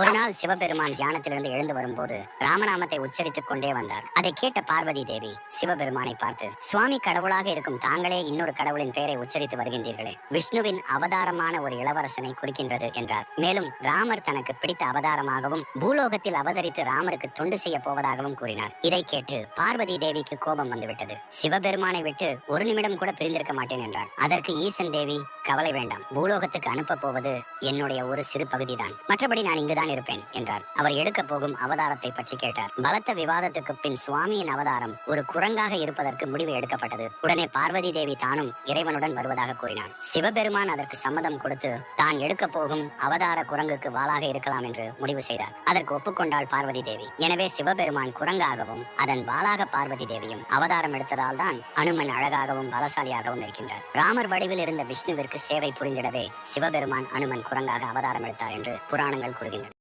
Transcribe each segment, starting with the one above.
ஒரு நாள் சிவபெருமான் தியானத்திலிருந்து எழுந்து வரும்போது ராமநாமத்தை உச்சரித்துக் கொண்டே வந்தார். அதை கேட்ட பார்வதி தேவி சிவபெருமானை பார்த்து சுவாமி கடவுளாக இருக்கும் தாங்களே இன்னொரு கடவுளின் பெயரை உச்சரித்து வருகின்றீர்களே. விஷ்ணுவின் அவதாரமான ஒரு இளவரசனை குறிக்கின்றது என்றார். மேலும் ராமர் தனக்கு பிடித்த அவதாரமாகவும் பூலோகத்தில் அவதரித்து ராமருக்கு தொண்டு செய்ய போவதாகவும் கூறினார். இதை கேட்டு பார்வதி தேவிக்கு கோபம் வந்துவிட்டது. சிவபெருமானை விட்டு ஒரு நிமிடம் கூட பிரிந்திருக்க மாட்டேன் என்றார் அதற்கு ஈசன் தேவி கவலை வேண்டாம். பூலோகத்துக்கு அனுப்ப போவது என்னுடைய ஒரு சிறு பகுதிதான். மற்றபடி நான் இங்குதான் இருப்பேன் என்றார். அவர் எடுக்க போகும் அவதாரத்தை பற்றி கேட்டார். பலத்த விவாதத்துக்கு பின் சுவாமியின் அவதாரம் ஒரு குரங்காக இருப்பதற்கு முடிவு எடுக்கப்பட்டது. உடனே பார்வதி தேவி தானும் இறைவனுடன் வருவதாக கூறினார் சிவபெருமான் அதற்கு சம்மதம் கொடுத்து தான் எடுக்க போகும் அவதார குரங்குக்கு வாளாக இருக்கலாம் என்று முடிவு செய்தார். அதற்கு ஒப்புக்கொண்டாள் பார்வதி தேவி. எனவே சிவபெருமான் குரங்காகவும் அதன் வாளாக பார்வதி தேவியும் அவதாரம் எடுத்ததால் தான் அனுமன் அழகாகவும் பலசாலியாகவும் இருக்கின்றார். ராமர் வடிவில் இருந்த விஷ்ணுவிற்கு சேவை புரிந்திடவே சிவபெருமான் அனுமன் குரங்காக அவதாரம் எடுத்தார் என்று புராணங்கள் கூறுகின்றன.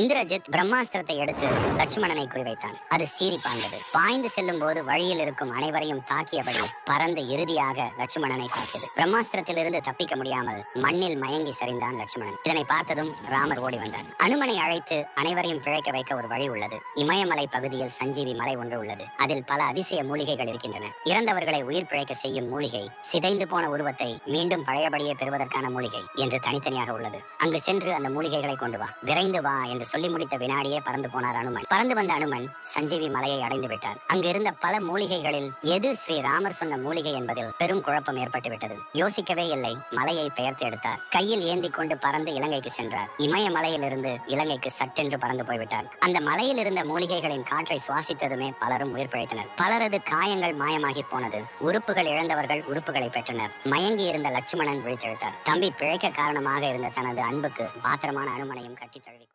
இந்திரஜித் பிரம்மாஸ்திரத்தை எடுத்து லட்சுமணனை குறிவைத்தான். அது சீறி பாய்ந்தது பாய்ந்து செல்லும் போது வழியில் இருக்கும் அனைவரையும் தாக்கியபடி பறந்து இறுதியாக லட்சுமணனை தாக்கியது. பிரம்மாஸ்திரத்திலிருந்து தப்பிக்க முடியாமல் மண்ணில் மயங்கி சரிந்தான் லட்சுமணன். இதனை பார்த்ததும் ராமர் ஓடி வந்தார். அனுமனை அழைத்து அனைவரையும் பிழைக்க வைக்க ஒரு வழி உள்ளது. இமயமலை பகுதியில் சஞ்சீவி மலை ஒன்று உள்ளது. அதில் பல அதிசய மூலிகைகள் இருக்கின்றன. இறந்தவர்களை உயிர் பிழைக்க செய்யும் மூலிகை சிதைந்து போன உருவத்தை மீண்டும் பழையபடியே பெறுவதற்கான மூலிகை என்று தனித்தனியாக உள்ளது. அங்கு சென்று அந்த மூலிகைகளை கொண்டு வா. விரைந்து வா என்று என்று சொல்லி முடித்த வினாடியே பறந்து போனார் அனுமன். பறந்து வந்த அனுமன் சஞ்சீவி மலையை அடைந்து விட்டார் அங்கிருந்த பல மூலிகைகளில் எது ஸ்ரீ ராமர் சொன்ன மூலிகை என்பதில் பெரும் குழப்பம் ஏற்பட்டுவிட்டது யோசிக்கவே இல்லை மலையை பெயர்த்து எடுத்தார். கையில் ஏந்தி கொண்டு பறந்து இலங்கைக்கு சென்றார். இமய மலையிலிருந்து இலங்கைக்கு சட்டென்று பறந்து போய்விட்டார் அந்த மலையில் இருந்த மூலிகைகளின் காற்றை சுவாசித்ததுமே பலரும் உயிர் பிழைத்தனர். பலரது காயங்கள் மாயமாகி போனது. உறுப்புகள் இழந்தவர்கள் உறுப்புகளை பெற்றனர். மயங்கி இருந்த லட்சுமணன் விழித்தெழுத்தார். தம்பி பிழைக்க காரணமாக இருந்த தனது அன்புக்கு பாத்திரமான அனுமனையும் கட்டி தழுவி